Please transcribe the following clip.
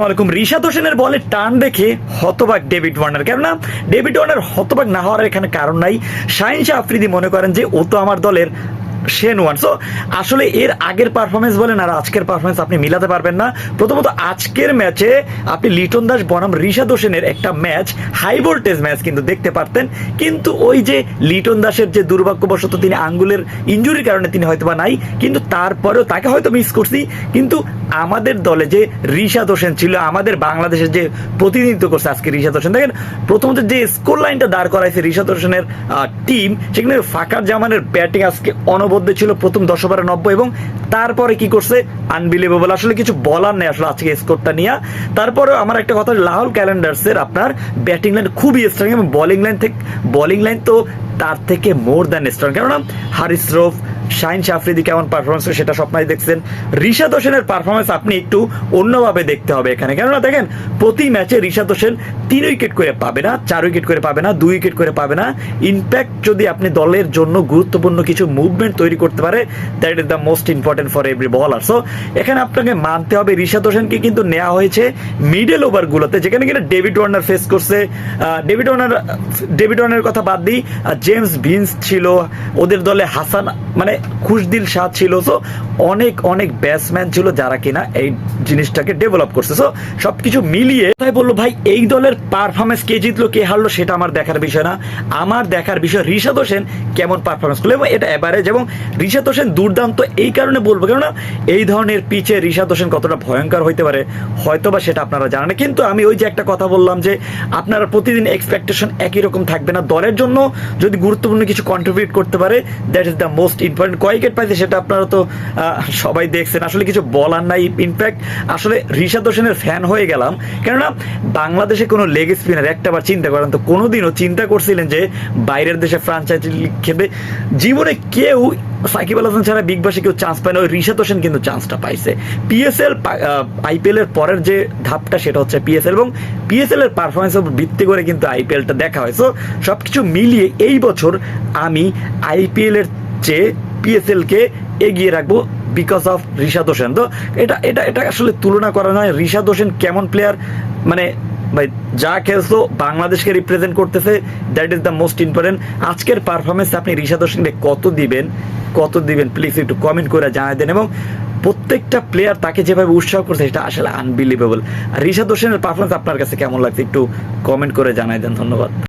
ওয়ালাইকুম রিশাদ হোসেনের বলে টান দেখে হতবাক ডেভিড ওয়ার্নার। কেননা ডেভিড ওয়ার্নার হতবাক না হওয়ার এখানে কারণ নাই। শাহিন শাহ আফ্রিদি মনে করেন যে ও তো আমার দলের শেন ওয়ান। সো আসলে এর আগের পারফরমেন্স বলেন আর আজকের পারফরমেন্স আপনি মিলাতে পারবেন না। প্রথমত আজকের ম্যাচে আপনি লিটন দাস, বনাম, রিশাদ হোসেনের একটা ম্যাচ হাই ভোল্টেজ ম্যাচ কিন্তু দেখতে পারতেন। কিন্তু ওই যে লিটন দাসের যে দুর্ভাগ্যবশত তিনি আঙ্গুলের ইঞ্জুরির কারণে তিনি হয়তো বা নাই। কিন্তু তারপরেও তাকে হয়তো মিস করছি। কিন্তু আমাদের দলে যে রিশাদ হোসেন ছিল, আমাদের বাংলাদেশের যে প্রতিনিধিত্ব করছে আজকে রিশাদ হোসেন, দেখেন প্রথমত যে স্কোর লাইনটা দাঁড় করাইছে রিশাদ হোসেনের টিম সেখানে ফাকার জামানের ব্যাটিং আজকে অনবদ্য ছিল প্রথম দশ ওভারে নব্বই এবং তারপরে কি করছে? আনবিলিভেবল আসলে কিছু বলার নেই আসলে আজকে স্কোরটা নিয়ে। তারপরে আমার একটা কথা, লাহুল ক্যালেন্ডার্সের আপনার ব্যাটিং লাইন খুবই স্ট্রং এবং বোলিং লাইন থেকে বোলিং লাইন তো তার থেকে মোর দ্যান স্ট্রং কেননা হারিস রোফ শাহিন শাফরিদি কেমন পারফরমেন্স সেটা স্বপ্নাই দেখছেন। ঋষাদ হোসেনের পারফরমেন্স আপনি একটু অন্যভাবে দেখতে হবে এখানে। কেননা দেখেন, প্রতি ম্যাচে ঋষাদ হোসেন তিন উইকেট করে পাবে না, চার উইকেট করে পাবে না, দুই উইকেট করে পাবে না। ইনফ্যাক্ট যদি আপনি দলের জন্য গুরুত্বপূর্ণ কিছু মুভমেন্ট তৈরি করতে পারে that is the most important for every bowler so এখানে আপনাকে মানতে হবে ঋষাদ হোসেনকে কিন্তু নেওয়া হয়েছে মিডল ওভারগুলোতে যেখানে কিনা ডেভিড ওয়ার্নার ফেস করছে। ডেভিড ওয়ার্নার ডেভিড ওয়ার্নারের কথা বাদ দিই। জেমস ভিন্স ছিল ওদের দলে হাসান মানে খুশদিল শাহ ছিল সো অনেক অনেক ব্যাটসম্যান ছিল যারা কিনা এই জিনিসটাকে ডেভেলপ করছে। সো সবকিছু মিলিয়ে তাই বলল, ভাই, এই দলের পারফরমেন্স কে জিতলো, কে হারলো, সেটা আমার দেখার বিষয় না। আমার দেখার বিষয় ঋষাদ হোসেন কেমন পারফরমেন্স করল এবং এটা এভারেজ এবং ঋষাদ হোসেন দুর্দান্ত এই কারণে বলব, কেননা এই ধরনের পিচে ঋষাদ হোসেন কতটা ভয়ঙ্কর হইতে পারে হয়তো বা সেটা আপনারা জানেন কিন্তু আমি ওই যে একটা কথা বললাম যে, আপনারা প্রতিদিন এক্সপেকটেশন একই রকম থাকবে না। দলের জন্য যদি গুরুত্বপূর্ণ কিছু কন্ট্রিবিউট করতে পারে that is the most important কয় উইকেট পাইছে সেটা আপনারা তো সবাই দেখছেন। আসলে কিছু বলার নাই। ইনফ্যাক্ট আসলে ঋষাদ হোসেনের ফ্যান হয়ে গেলাম। কেননা, বাংলাদেশে কোনো লেগ স্পিনার একটাবার চিন্তা করেন তো, কোনোদিনও চিন্তা করছিলেন যে বাইরের দেশে ফ্রাঞ্চাইজি খেলবে। জীবনে কেউ সাকিব আল হাসান ছাড়া বিগ বাসে কেউ চান্স পায় না। ওই ঋষাদ হোসেন কিন্তু চান্সটা পাইছে। পিএসএল আইপিএল এর পরের যে ধাপটা, সেটা হচ্ছে পিএসএল এবং পিএসএল এর পারফরমেন্স উপর ভিত্তি করে কিন্তু আইপিএলটা দেখা হয়। সো সবকিছু মিলিয়ে এই বছর আমি আইপিএল এর চেয়ে পিএসএল কে এগিয়ে রাখব বিকজ অফ ঋষাদ হোসেন। তো এটা এটা এটা আসলে তুলনা করা নয়। ঋষাদ হোসেন কেমন প্লেয়ার মানে ভাই, যা খেলছো, বাংলাদেশকে রিপ্রেজেন্ট করতেছে that is the most important আজকের পারফরমেন্স আপনি ঋষাদ হোসেনকে কত দিবেন? কত দিবেন? প্লিজ একটু কমেন্ট করে জানাই দেন এবং প্রত্যেকটা প্লেয়ার তাকে যেভাবে উৎসাহ করছে, সেটা আসলে আনবিলিভেবল আর ঋষাদ হোসেনের পারফরমেন্স আপনার কাছে কেমন লাগছে একটু কমেন্ট করে জানাই দেন। ধন্যবাদ।